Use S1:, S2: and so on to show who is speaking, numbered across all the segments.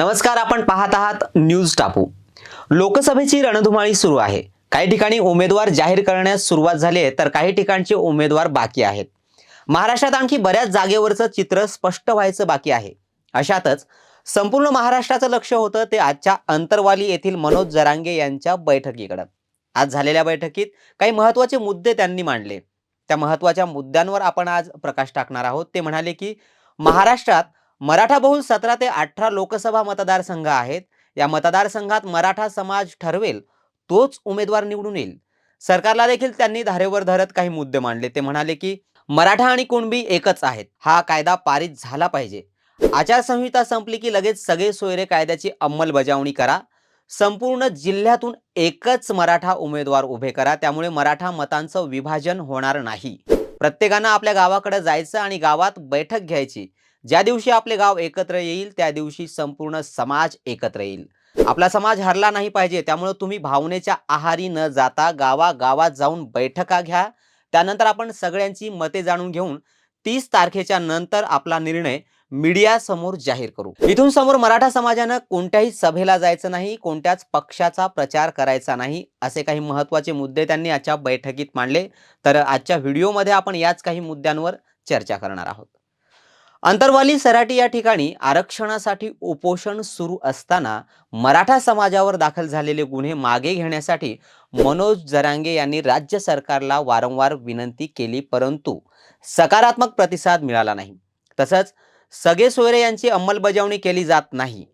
S1: नमस्कार आपण पाहत आहात न्यूज टापू. लोकसभेची रणधुमाळी सुरू आहे. काही ठिकाणी उमेदवार जाहीर करण्यास सुरुवात झाली आहे तर काही ठिकाणचे उमेदवार बाकी आहेत. महाराष्ट्रात आणखी बऱ्याच जागेवरचं चित्र स्पष्ट व्हायचं बाकी आहे. अशातच संपूर्ण महाराष्ट्राचं लक्ष होतं ते आजच्या अंतरवाली येथील मनोज जरांगे यांच्या बैठकीकडं. आज झालेल्या बैठकीत काही महत्त्वाचे मुद्दे त्यांनी मांडले. त्या महत्त्वाच्या मुद्द्यांवर आपण आज प्रकाश टाकणार आहोत. ते म्हणाले की महाराष्ट्रात मराठा बहुल सतरा ते अठरा लोकसभा मतदारसंघ आहेत. या मतदारसंघात मराठा समाज ठरवेल तोच उमेदवार निवडून येईल. सरकारला देखील त्यांनी धारेवर धरत काही मुद्दे मांडले. ते म्हणाले की मराठा आणि कुणबी एकच आहेत. हा कायदा पारित झाला पाहिजे. आचारसंहिता संपली की लगेच सगळे सोयरे कायद्याची अंमलबजावणी करा. संपूर्ण जिल्ह्यातून एकच मराठा उमेदवार उभे करा. त्यामुळे मराठा मतांचं विभाजन होणार नाही. प्रत्येकानं आपल्या गावाकडे जायचं आणि गावात बैठक घ्यायची. ज्या दिवशी आपले गाव एकत्र येईल त्या दिवशी संपूर्ण समाज एकत्र येईल. आपला समाज हरला नाही पाहिजे त्यामुळे तुम्ही भावनेच्या आहारी न जाता गावागावात जाऊन बैठका घ्या. त्यानंतर आपण सगळ्यांची मते जाणून घेऊन तीस तारखेच्या नंतर आपला निर्णय मीडिया समोर जाहीर करू. इथून समोर मराठा समाजानं कोणत्याही सभेला जायचं नाही कोणत्याच पक्षाचा प्रचार करायचा नाही असे काही महत्त्वाचे मुद्दे त्यांनी आजच्या बैठकीत मांडले. तर आजच्या व्हिडिओमध्ये आपण याच काही मुद्द्यांवर चर्चा करणार आहोत. अंतरवाली सराटी या ठिकाणी आरक्षणासाठी उपोषण सुरू असताना मराठा समाजावर दाखल झालेले गुन्हे मागे घेण्यासाठी मनोज जरांगे यांनी राज्य सरकारला वारंवार विनंती केली परंतु सकारात्मक प्रतिसाद मिळाला नाही. तसंच सगळे सोयरे यांची अंमलबजावणी केली जात नाही.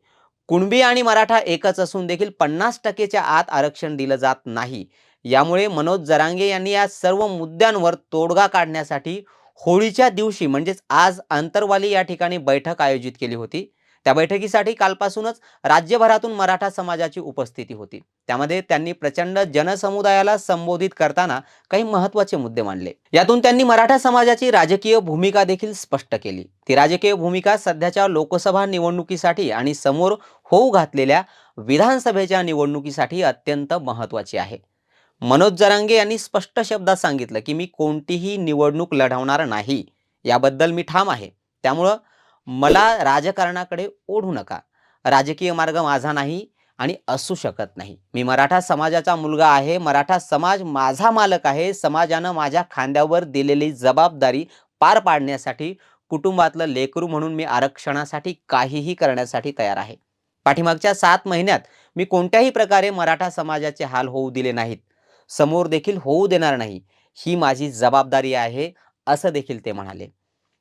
S1: कुणबी आणि मराठा एकच असून देखील पन्नास टक्केच्या आत आरक्षण दिलं जात नाही. यामुळे मनोज जरांगे यांनी या सर्व मुद्द्यांवर तोडगा काढण्यासाठी होळीच्या दिवशी म्हणजेच आज अंतरवाली या ठिकाणी बैठक आयोजित केली होती. त्या बैठकीसाठी कालपासूनच राज्यभरातून मराठा समाजाची उपस्थिती होती. त्यामध्ये त्यांनी प्रचंड जनसमुदायाला संबोधित करताना काही महत्त्वाचे मुद्दे मांडले. यातून त्यांनी मराठा समाजाची राजकीय भूमिका देखील स्पष्ट केली. ती राजकीय भूमिका सध्याच्या लोकसभा निवडणुकीसाठी आणि समोर होऊ घातलेल्या विधानसभेच्या निवडणुकीसाठी अत्यंत महत्त्वाची आहे. मनोज जरांगे यांनी स्पष्ट शब्दात सांगितलं की मी कोणतीही निवडणूक लढवणार नाही. याबद्दल मी ठाम आहे. त्यामुळं मला राजकारणाकडे ओढू नका. राजकीय मार्ग माझा नाही आणि असू शकत नाही. मी मराठा समाजाचा मुलगा आहे. मराठा समाज माझा मालक आहे. समाजानं माझ्या खांद्यावर दिलेली जबाबदारी पार पाडण्यासाठी कुटुंबातलं लेकरू म्हणून मी आरक्षणासाठी काहीही करण्यासाठी तयार आहे. पाठीमागच्या सात महिन्यात मी कोणत्याही प्रकारे मराठा समाजाचे हाल होऊ दिले नाहीत. समोर देखील होऊ देणार नाही ही माझी जबाबदारी आहे असं देखील ते म्हणाले.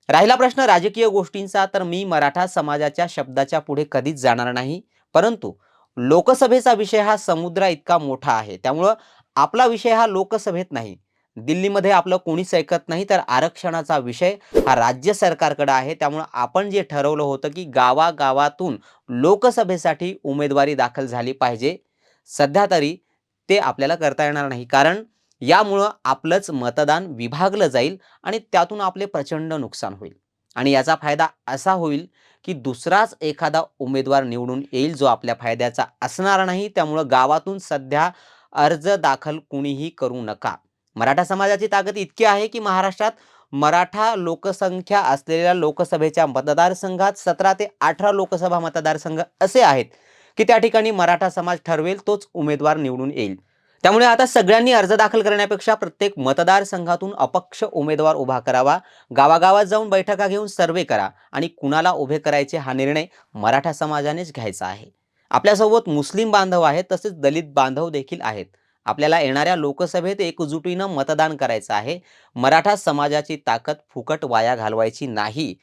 S1: राहिला प्रश्न राजकीय गोष्टींचा तर मी मराठा समाजाच्या शब्दाच्या पुढे कधीच जाणार नाही परंतु लोकसभेचा विषय हा समुद्रा इतका मोठा आहे त्यामुळं आपला विषय हा लोकसभेत नाही. दिल्लीमध्ये आपलं कोणीच ऐकत नाही तर आरक्षणाचा विषय हा राज्य सरकारकडे आहे त्यामुळं आपण जे ठरवलं होतं की गावागावातून लोकसभेसाठी उमेदवारी दाखल झाली पाहिजे सध्या तरी ते आपल्याला करता येणार नाही. कारण यामुळं आपलंच मतदान विभागलं जाईल आणि त्यातून आपले प्रचंड नुकसान होईल. आणि याचा फायदा असा होईल की दुसराच एखादा उमेदवार निवडून येईल जो आपल्या फायद्याचा असणार नाही त्यामुळं गावातून सध्या अर्ज दाखल कुणीही करू नका. मराठा समाजाची ताकद इतकी आहे की महाराष्ट्रात मराठा लोकसंख्या असलेल्या लोकसभेच्या मतदारसंघात सतरा ते अठरा लोकसभा मतदारसंघ असे आहेत. की त्या ठिकाणी मराठा समाज ठरवेल तोच उमेदवार निवडून येईल. त्यामुळे आता सगळ्यांनी अर्ज दाखल करण्यापेक्षा प्रत्येक मतदारसंघातून अपक्ष उमेदवार उभा करावा गावागावात जाऊन बैठका घेऊन सर्वे करा आणि कुणाला उभे करायचे हा निर्णय मराठा समाजानेच घ्यायचा आहे. आपल्यासोबत मुस्लिम बांधव आहेत तसेच दलित बांधव देखील आहेत. आपल्याला येणाऱ्या लोकसभेत एकजुटीनं मतदान करायचं आहे. मराठा समाजाची ताकद फुकट वाया घालवायची नाही.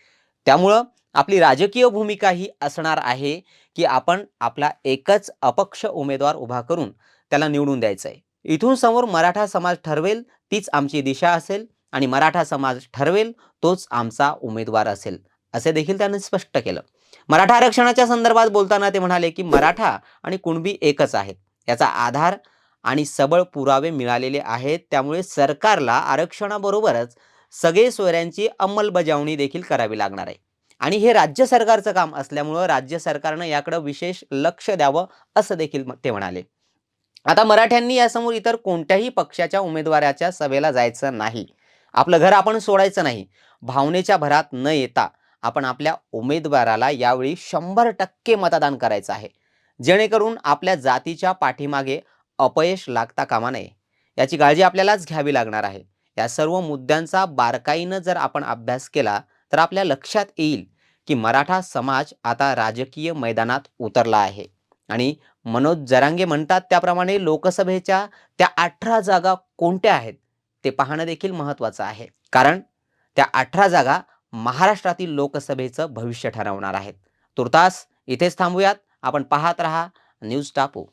S1: त्यामुळं आपली राजकीय भूमिका ही असणार आहे की आपण आपला एकच अपक्ष उमेदवार उभा करून त्याला निवडून द्यायचं आहे इथून समोर मराठा समाज ठरवेल तीच आमची दिशा असेल आणि मराठा समाज ठरवेल तोच आमचा उमेदवार असेल असे देखील त्याने स्पष्ट केलं. मराठा आरक्षणाच्या संदर्भात बोलताना ते म्हणाले की मराठा आणि कुणबी एकच आहेत. याचा आधार आणि सबळ पुरावे मिळालेले आहेत. त्यामुळे सरकारला आरक्षणाबरोबरच सगळे सोयऱ्यांची अंमलबजावणी देखील करावी लागणार आहे. आणि हे राज्य सरकारचं काम असल्यामुळं राज्य सरकारनं याकडं विशेष लक्ष द्यावं असं देखील ते म्हणाले. आता मराठ्यांनी यासमोर इतर कोणत्याही पक्षाच्या उमेदवाराच्या सभेला जायचं नाही. आपलं घर आपण सोडायचं नाही. भावनेच्या भरात न येता आपण आपल्या उमेदवाराला यावेळी शंभर टक्के मतदान करायचं आहे. जेणेकरून आपल्या जातीच्या पाठीमागे अपयश लागता कामा नये. याची काळजी आपल्यालाच घ्यावी लागणार आहे. या सर्व मुद्द्यांचा बारकाईनं जर आपण अभ्यास केला तर आपल्या लक्षात येईल की मराठा समाज आता राजकीय मैदानात उतरला आहे. आणि मनोज जरांगे म्हणतात त्याप्रमाणे लोकसभेच्या त्या अठरा जागा कोणत्या आहेत? ते पाहणं देखील महत्त्वाचं आहे. कारण त्या अठरा जागा महाराष्ट्रातील लोकसभेचं भविष्य ठरवणार आहेत. तुर्तास इथेच थांबूयात. आपण पाहत रहा न्यूज टापू.